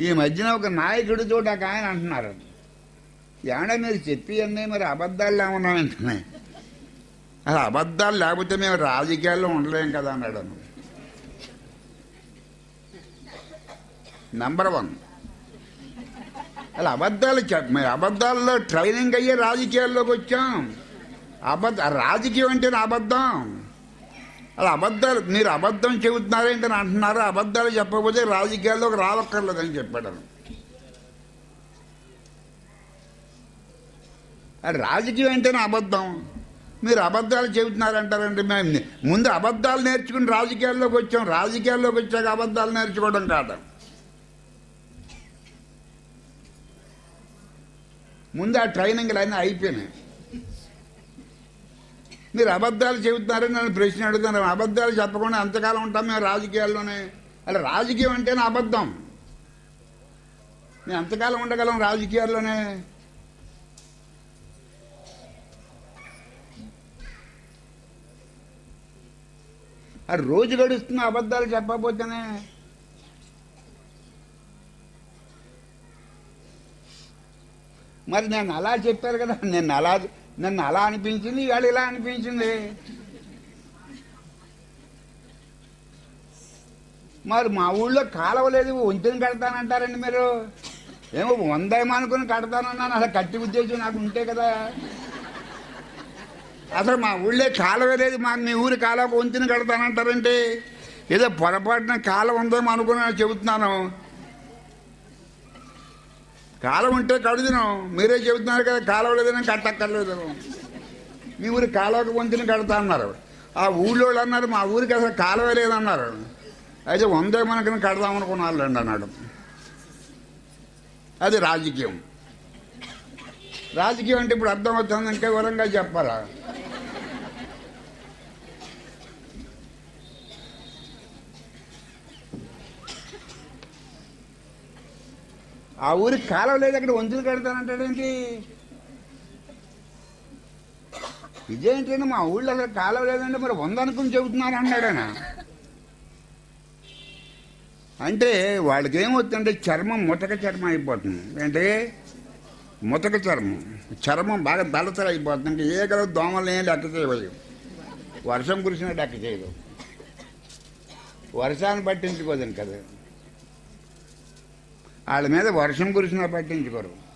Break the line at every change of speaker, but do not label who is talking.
ఈ మధ్యన ఒక నాయకుడి చోట ఒక ఆయన అంటున్నారు. ఏమన్నా మీరు చెప్పి అన్నీ మరి అబద్ధాలు ఏమన్నా వెంటనే. అసలు అబద్ధాలు లేకపోతే మేము రాజకీయాల్లో ఉండలేం కదా అన్నాడు నంబర్ వన్ అలా అబద్ధాలు చెప్ మరి అబద్ధాల్లో ట్రైనింగ్ అయ్యే రాజకీయాల్లోకి వచ్చాం. అబద్ధ రాజకీయం అంటే అబద్ధం. అలా అబద్ధాలు మీరు అబద్ధం చెబుతున్నారేంటని అంటున్నారు? అబద్ధాలు చెప్పకపోతే రాజకీయాల్లోకి రావక్కర్లేదని చెప్పాడు. అది రాజకీయం అంటేనే అబద్ధం. మీరు అబద్ధాలు చెబుతున్నారంటారంటే మేము ముందు అబద్ధాలు నేర్చుకుని రాజకీయాల్లోకి వచ్చాం. రాజకీయాల్లోకి వచ్చాక అబద్ధాలు నేర్చుకోవడం కాదు. ముందు ఆ ట్రైనింగ్లు అన్నీ అయిపోయినాయి. మీరు అబద్ధాలు చెబుతున్నారని నన్ను ప్రశ్న అడుగుతున్నారు. అబద్ధాలు చెప్పకుండా ఎంతకాలం ఉంటాం మేము రాజకీయాల్లోనే. అలా రాజకీయం అంటేనే అబద్ధం. మేము ఎంతకాలం ఉండగలం రాజకీయాల్లోనే. అది రోజు గడుస్తున్న అబద్ధాలు చెప్పకపోతేనే మరి నేను అలా చెప్పారు కదా నేను అలా నన్ను అలా అనిపించింది ఇవాళ ఇలా అనిపించింది. మరి మా ఊళ్ళో కాలువ లేదు వంతెన కడతానంటారండి మీరు. ఏమో వందేమో అనుకుని కడతానన్నాను అసలు కట్టి ఉద్దేశం నాకు ఉంటే కదా. అసలు మా ఊళ్ళో కాలువ లేదు మా మీ ఊరి కాలువ వంతెన కడతానంటారంటే ఏదో పొరపాటున కాలం ఉందేమో అనుకుని చెబుతున్నాను. కాలం ఉంటే కడుదినాం మీరే చెబుతున్నారు కదా కాలం లేదని కట్టక్కర్లేదు మీ ఊరి కాలువకు వంతుని కడతా అన్నారు. ఆ ఊళ్ళో వాళ్ళు అన్నారు మా ఊరికి అసలు కాలువ లేదన్నారు. అయితే వందే మనకు కడదాం అనుకున్నారు అన్నాడు. అది రాజకీయం. రాజకీయం అంటే ఇప్పుడు అర్థమవుతుంది ఇంకా వివరంగా చెప్పాలా? ఆ ఊరికి కాలం లేదు అక్కడ వంతులు కడతానంటాడేంటి? ఇదేంటంటే మా ఊళ్ళో అసలు కాలం లేదంటే మరి వంద అనుకుని చెబుతున్నారు అన్నాడు ఆయన అంటే వాళ్ళకి ఏమవుతుందంటే చర్మం ముతక చర్మం అయిపోతుంది. అంటే ముతక చర్మం. చర్మం బాగా దళసర అయిపోతుంది. ఇంకా ఏ గల దోమలు ఏం లెక్క చేయలేదు వర్షం కురిసినా లెక్క చేయదు వర్షాన్ని పట్టించుకోదని కదా. వాళ్ళ మీద వర్షం కురిసినా పట్టించుకోరు.